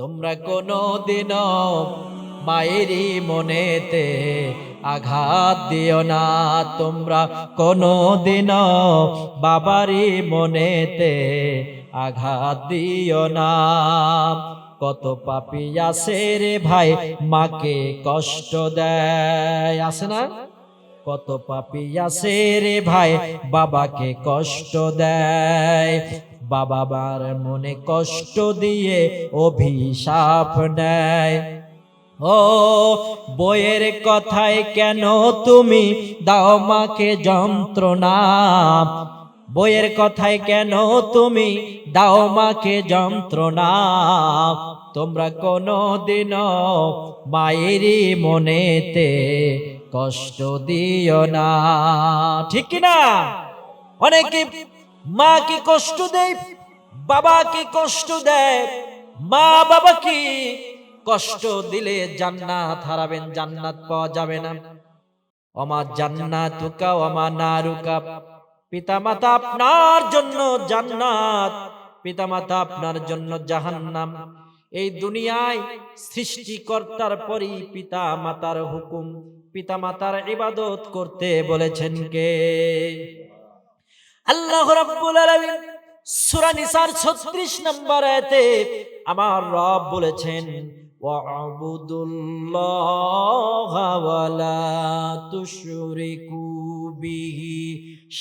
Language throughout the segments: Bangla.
তোমরা কোনো দিন মায়েরই মনেতে আঘাত দিও না। তোমরা কোনো দিন বাবারই মনেতে আঘাত দিও না। কত পাপি আছে রে ভাই, মাকে কষ্ট দেয়। আছে না? কত পাপি আছে রে ভাই, বাবাকে কষ্ট দেয়। বাবা বার মনে কষ্ট দিয়ে অভিশাপ নেয় ও, বইয়ের কথায় কেন তুমি দাও মাকে যন্ত্রণা? বইয়ের কথায় কেন তুমি দাও মাকে যন্ত্রণা? তোমরা কোনো দিন মায়েরই মনেতে কষ্ট দিও না। ঠিক না অনেকে মাকে কষ্ট দেয়? বাবাকে কষ্ট দেয়? মা বাবা কি কষ্ট দিলে জান্নাত হারাবেন, জান্নাত পাওয়া যাবে না। অমা জান্নাতুকা অমা নারুকা। পিতামাতা আপনার জন্য জান্নাত, পিতামাতা আপনার জন্য জাহান্নাম। এই দুনিয়ায় সৃষ্টিকর্তার পরই পিতা মাতার হুকুম পিতা মাতার ইবাদত করতে বলেছেন কে? আল্লাহ রাব্বুল আলামিন সূরা নিসার 36 নম্বর আয়াতে আমার রব বলেছেন ওয়াবুদুল্লাহ ওয়ালা তুশরিকু বিহি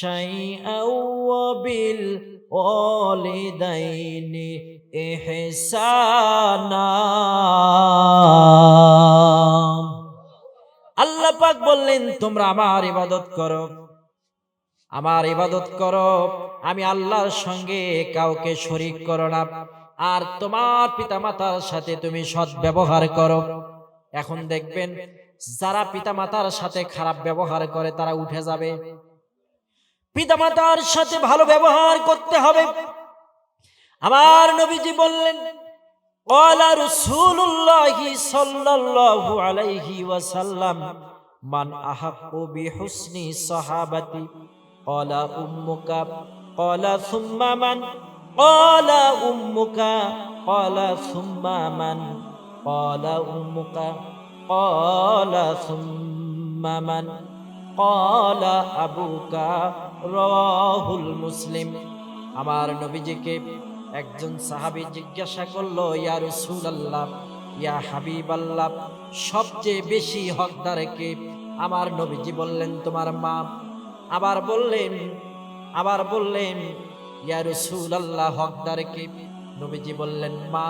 শাইআ ওয়া বিল ওয়ালিদাইনি ইহসানা। আল্লাহ পাক বললেন, তোমরা আমার ইবাদত করো। আমার ইবাদত করো, আমি আল্লাহর সঙ্গে কাউকে শরিক করো না। আর তোমার পিতামাতার সাথে তুমি সৎ ব্যবহার করো। এখন দেখবেন, যারা পিতামাতার সাথে খারাপ ব্যবহার করে, তারা উঠে যাবে। পিতামাতার সাথে ভালো ব্যবহার করতে হবে। আমার নবীজি বললেন, ওয়ালা রাসূলুল্লাহি আলাইহি ওয়াসাল্লাম, মান قال أمك قال ثم من قال أمك قال ثم من قال أمك قال ثم من قال أبوك رواه المسلم আমার নবীজিকে একজন সাহাবী জিজ্ঞাসা করলো ইয়া রাসূলুল্লাহ ইয়া হাবিবাল্লাহ সবচেয়ে বেশি হকদার কে আমার নবীজি বললেন তোমার মা আবার বললেন আবার বললেন ইয়া আল্লাহ হকদারকে নবীজি বললেন মা